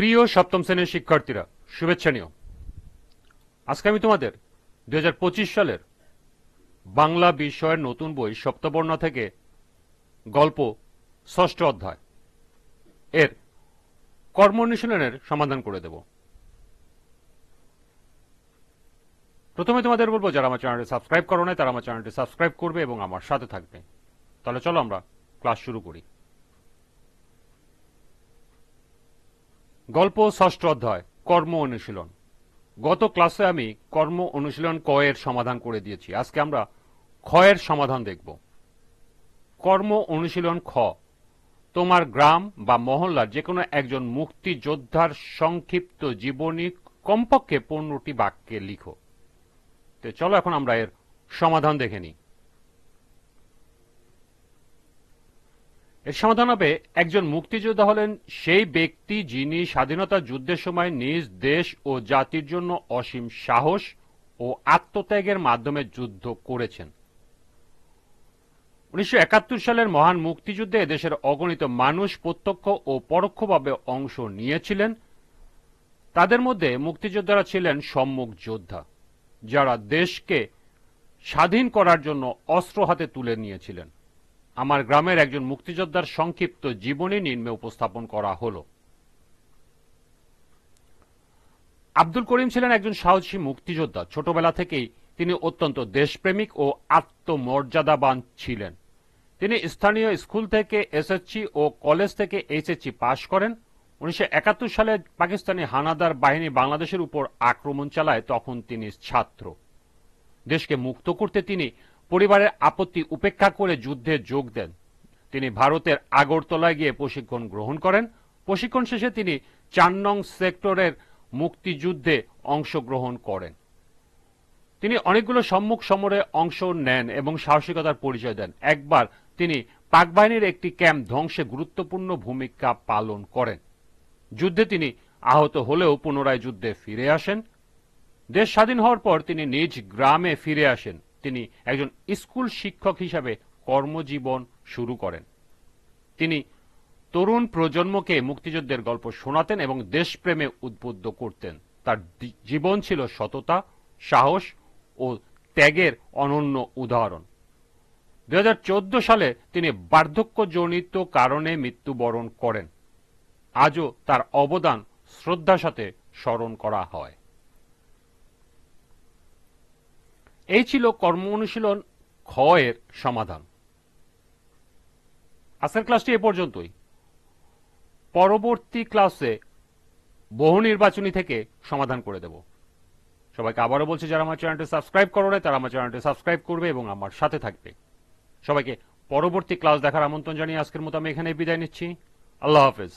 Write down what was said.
প্রিয় সপ্তম শ্রেণির শিক্ষার্থীরা, শুভেচ্ছা নিও। আজকে আমি তোমাদের দু হাজার পঁচিশ সালের বাংলা বিষয়ের নতুন বই সপ্তবর্ণ থেকে গল্প ষষ্ঠ অধ্যায় এর কর্ম অনুশীলনের সমাধান করে দেব। প্রথমে তোমাদের বলব, যারা আমার চ্যানেলটি সাবস্ক্রাইব করো নাই, তারা আমার চ্যানেলটি সাবস্ক্রাইব করবে এবং আমার সাথে থাকবে। তাহলে চলো আমরা ক্লাস শুরু করি। গল্প ষষ্ঠ অধ্যায়, কর্ম অনুশীলন। গত ক্লাসে আমি কর্ম অনুশীলন ক এর সমাধান করে দিয়েছি। আজকে আমরা ক্ষয়ের সমাধান দেখব। কর্ম অনুশীলন খ। তোমার গ্রাম বা মহল্লার যে কোনো একজন মুক্তিযোদ্ধার সংক্ষিপ্ত জীবনী কমপক্ষে পনেরোটি বাক্যে লিখো। তো চলো এখন আমরা এর সমাধান দেখে নিই। এর সমাধান হবে, একজন মুক্তিযোদ্ধা হলেন সেই ব্যক্তি যিনি স্বাধীনতা যুদ্ধের সময় নিজ দেশ ও জাতির জন্য অসীম সাহস ও আত্মত্যাগের মাধ্যমে যুদ্ধ করেছেন। উনিশশো একাত্তর সালের মহান মুক্তিযুদ্ধে এদেশের অগণিত মানুষ প্রত্যক্ষ ও পরোক্ষভাবে অংশ নিয়েছিলেন। তাদের মধ্যে মুক্তিযোদ্ধারা ছিলেন সম্মুখ যোদ্ধা, যারা দেশকে স্বাধীন করার জন্য অস্ত্র হাতে তুলে নিয়েছিলেন। আমার গ্রামের একজন মুক্তিযোদ্ধার সংক্ষিপ্ত জীবনী নিম্নে উপস্থাপন করা হল। আব্দুল করিম ছিলেন একজন সাহসী মুক্তিযোদ্ধা। ছোটবেলা থেকেই তিনি অত্যন্ত দেশপ্রেমিক ও আত্মমর্যাদাবান ছিলেন। তিনি স্থানীয় স্কুল থেকে এসএসসি ও কলেজ থেকে এইচএসসি পাশ করেন। উনিশশো একাত্তর সালে পাকিস্তানি হানাদার বাহিনী বাংলাদেশের উপর আক্রমণ চালায়, তখন তিনি ছাত্র। দেশকে মুক্ত করতে তিনি পরিবারের আপত্তি উপেক্ষা করে যুদ্ধে যোগ দেন। তিনি ভারতের আগরতলায় গিয়ে প্রশিক্ষণ গ্রহণ করেন। প্রশিক্ষণ শেষে তিনি চার নং সেক্টরের মুক্তিযুদ্ধে অংশগ্রহণ করেন। তিনি অনেকগুলো সম্মুখ সমরে অংশ নেন এবং সাহসিকতার পরিচয় দেন। একবার তিনি পাক বাহিনীর একটি ক্যাম্প ধ্বংসে গুরুত্বপূর্ণ ভূমিকা পালন করেন। যুদ্ধে তিনি আহত হলেও পুনরায় যুদ্ধে ফিরে আসেন। দেশ স্বাধীন হওয়ার পর তিনি নিজ গ্রামে ফিরে আসেন। তিনি একজন স্কুল শিক্ষক হিসাবে কর্মজীবন শুরু করেন। তিনি তরুণ প্রজন্মকে মুক্তিযুদ্ধের গল্প শোনাতেন এবং দেশপ্রেমে উদ্বুদ্ধ করতেন। তার জীবন ছিল সততা, সাহস ও ত্যাগের অনন্য উদাহরণ। দু হাজার চোদ্দ সালে তিনি বার্ধক্যজনিত কারণে মৃত্যুবরণ করেন। আজও তার অবদান শ্রদ্ধার সাথে স্মরণ করা হয়। এই ছিল কর্ম অনুশীলন এর সমাধান। আজকের ক্লাসটি এ পর্যন্তই। পরবর্তী ক্লাসে বহু নির্বাচনী থেকে সমাধান করে দেব। সবাইকে আবারও বলছি, যারা আমার চ্যানেলটি সাবস্ক্রাইব করো তারা আমার চ্যানেলটি সাবস্ক্রাইব করবে এবং আমার সাথে থাকবে। সবাইকে পরবর্তী ক্লাস দেখার আমন্ত্রণ জানিয়ে আজকের মতো আমি এখানে বিদায় নিচ্ছি। আল্লাহ হাফেজ।